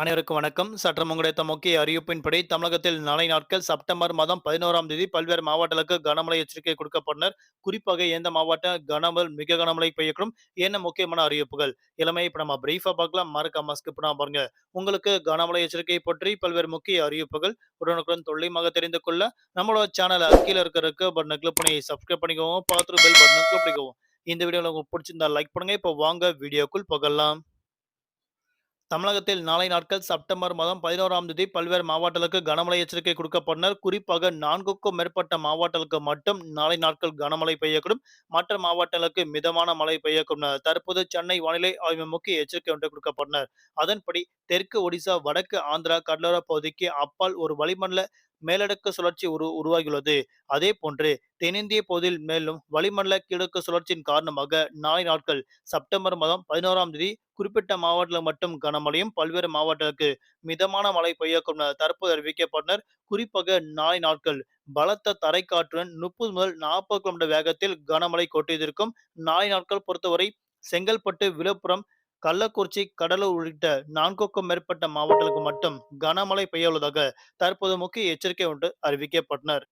அனைவருக்கும் வணக்கம். சற்றம் கிடைத்த முக்கிய அறிவிப்பின்படி தமிழகத்தில் நாளை நாட்கள் செப்டம்பர் மாதம் பதினோராம் தேதி பல்வேறு மாவட்டங்களுக்கு கனமழை எச்சரிக்கை கொடுக்கப்பட்டனர். குறிப்பாக எந்த மாவட்டம் கனமல் மிக கனமழை பெய்யக்கூடும் என்ன முக்கியமான அறிவிப்புகள்? இளமையை இப்ப நம்ம பிரீஃபா பார்க்கலாம். மறக்காம ஸ்கிப் பண்ணாம பாருங்க. உங்களுக்கு கனமழை எச்சரிக்கை பற்றி பல்வேறு முக்கிய அறிவிப்புகள் உடனுக்குடன் துல்லியமாக தெரிந்து கொள்ள நம்மளோட சேனல் கீழே இருக்கிறதுக்கு பட்டனை கிளிக் பண்ணி சப்ஸ்கிரைப் பண்ணிக்கோங்க. பார்த்துட்டு பெல் பட்டனை கிளிக் பண்ணிக்கோங்க. இந்த வீடியோவில் உங்களுக்கு பிடிச்சிருந்தா லைக் பண்ணுங்க. இப்போ வாங்க வீடியோக்குள் போகலாம். தமிழகத்தில் நாளை நாட்கள் செப்டம்பர் மாதம் பதினோராம் தேதி பல்வேறு மாவட்டங்களுக்கு கனமழை எச்சரிக்கை கொடுக்கப்பட்டனர். குறிப்பாக நான்குக்கும் மேற்பட்ட மாவட்டங்களுக்கு மட்டும் நாளை நாட்கள் கனமழை பெய்யக்கூடும். மற்ற மாவட்டங்களுக்கு மிதமான மழை பெய்யக்கூடும். தற்போது சென்னை வானிலை ஆய்வு முக்கிய எச்சரிக்கை ஒன்று கொடுக்கப்பட்டனர். அதன்படி தெற்கு ஒடிசா வடக்கு ஆந்திரா கடலோர பகுதிக்கு அப்பால் ஒரு வளிமண்டல மேலடுக்கு சுழற்சி உரு உருவாகியுள்ளது. அதே போன்று தென்னிந்திய பகுதியில் மேலும் வளிமண்டல கிழக்கு சுழற்சியின் காரணமாக நாளை நாட்கள் செப்டம்பர் மாதம் பதினோராம் தேதி குறிப்பிட்ட மாவட்டத்தில் மட்டும் கனமழையும் பல்வேறு மாவட்டங்களுக்கு மிதமான மழை பெய்யக்கும் தற்போது அறிவிக்கப்பட்டனர். குறிப்பாக நாளை நாட்கள் பலத்த தரைக்காற்றுடன் முப்பது முதல் நாற்பது கிலோமீட்டர் வேகத்தில் கனமழை கொட்டியதற்கும் நாளை நாட்கள் பொறுத்தவரை செங்கல்பட்டு விழுப்புரம் கள்ளக்குறிச்சி கடலூர் உள்ளிட்ட நான்குக்கும் மேற்பட்ட மாவட்டங்களுக்கு மட்டும் கனமழை பெய்ய உள்ளதாக தற்போது முக்கிய எச்சரிக்கை ஒன்று அறிவிக்கப்பட்டனர்.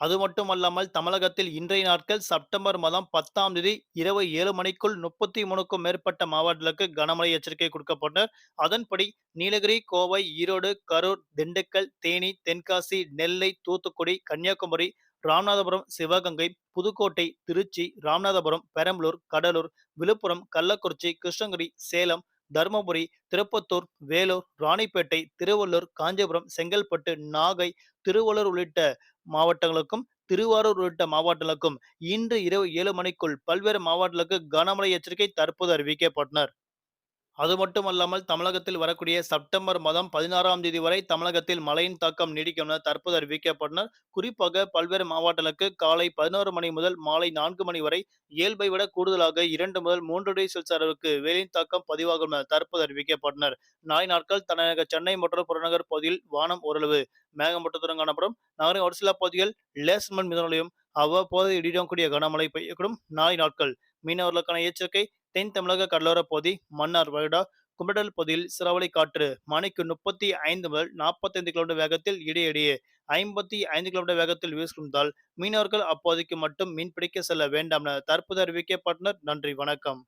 அது மட்டுமல்லாமல் தமிழகத்தில் இன்றைய நாட்கள் செப்டம்பர் மாதம் பத்தாம் தேதி இரவு ஏழு மணிக்குள் முப்பத்தி மூணுக்கும் மேற்பட்ட மாவட்டங்களுக்கு கனமழை எச்சரிக்கை கொடுக்கப்பட்டனர். அதன்படி நீலகிரி கோவை ஈரோடு கரூர் திண்டுக்கல் தேனி தென்காசி நெல்லை தூத்துக்குடி கன்னியாகுமரி ராமநாதபுரம் சிவகங்கை புதுக்கோட்டை திருச்சி ராமநாதபுரம் பெரம்பலூர் கடலூர் விழுப்புரம் கள்ளக்குறிச்சி கிருஷ்ணகிரி சேலம் தருமபுரி திருப்பத்தூர் வேலூர் ராணிப்பேட்டை திருவள்ளூர் காஞ்சிபுரம் செங்கல்பட்டு நாகை திருவள்ளூர் உள்ளிட்ட மாவட்டங்களுக்கும் திருவாரூர் உள்ளிட்ட மாவட்டங்களுக்கும் இன்று இரவு ஏழு மணிக்குள் பல்வேறு மாவட்டங்களுக்கு கனமழை எச்சரிக்கை தற்போது அறிவிக்கப்பட்டனர் அது மட்டுமல்லாமல் தமிழகத்தில் வரக்கூடிய செப்டம்பர் மாதம் பதினாறாம் தேதி வரை தமிழகத்தில் மழையின் தாக்கம் நீடிக்கும் என தற்போது அறிவிக்கப்பட்டனர். குறிப்பாக பல்வேறு மாவட்டங்களுக்கு காலை பதினோரு மணி முதல் மாலை நான்கு மணி வரை இயல்பை விட கூடுதலாக இரண்டு முதல் மூன்று டிகிரி செல்சியஸ் அளவுக்கு வெயிலின் தாக்கம் பதிவாகும் என தற்போது அறிவிக்கப்பட்டனர். நாளை நாட்கள் தலைநகர் சென்னை மற்றும் புறநகர் பகுதியில் வானம் ஓரளவு மேகமூட்டத்துடன் காணப்படும். நகரின் ஒரு சில பகுதிகள் லேசமன் மிதநிலையும் அவ்வப்போது இடியுடன் கூடிய கனமழை பெய்யக்கூடும். நாளை நாட்கள் மீனவர்களுக்கான எச்சரிக்கை தென் தமிழக கடலோர பகுதி மன்னார் வருடா குமடல் பகுதியில் சிரவலை காற்று மணிக்கு முப்பத்தி ஐந்து முதல் நாற்பத்தி ஐந்து கிலோமீட்டர் வேகத்தில் இடையிடையே ஐம்பத்தி ஐந்து கிலோமீட்டர் வேகத்தில் வீசுவதால் மீனவர்கள் அப்போதைக்கு மட்டும் மீன் பிடிக்க செல்ல வேண்டாம் என தற்போது அறிவிக்கப்பட்டனர் நன்றி வணக்கம்.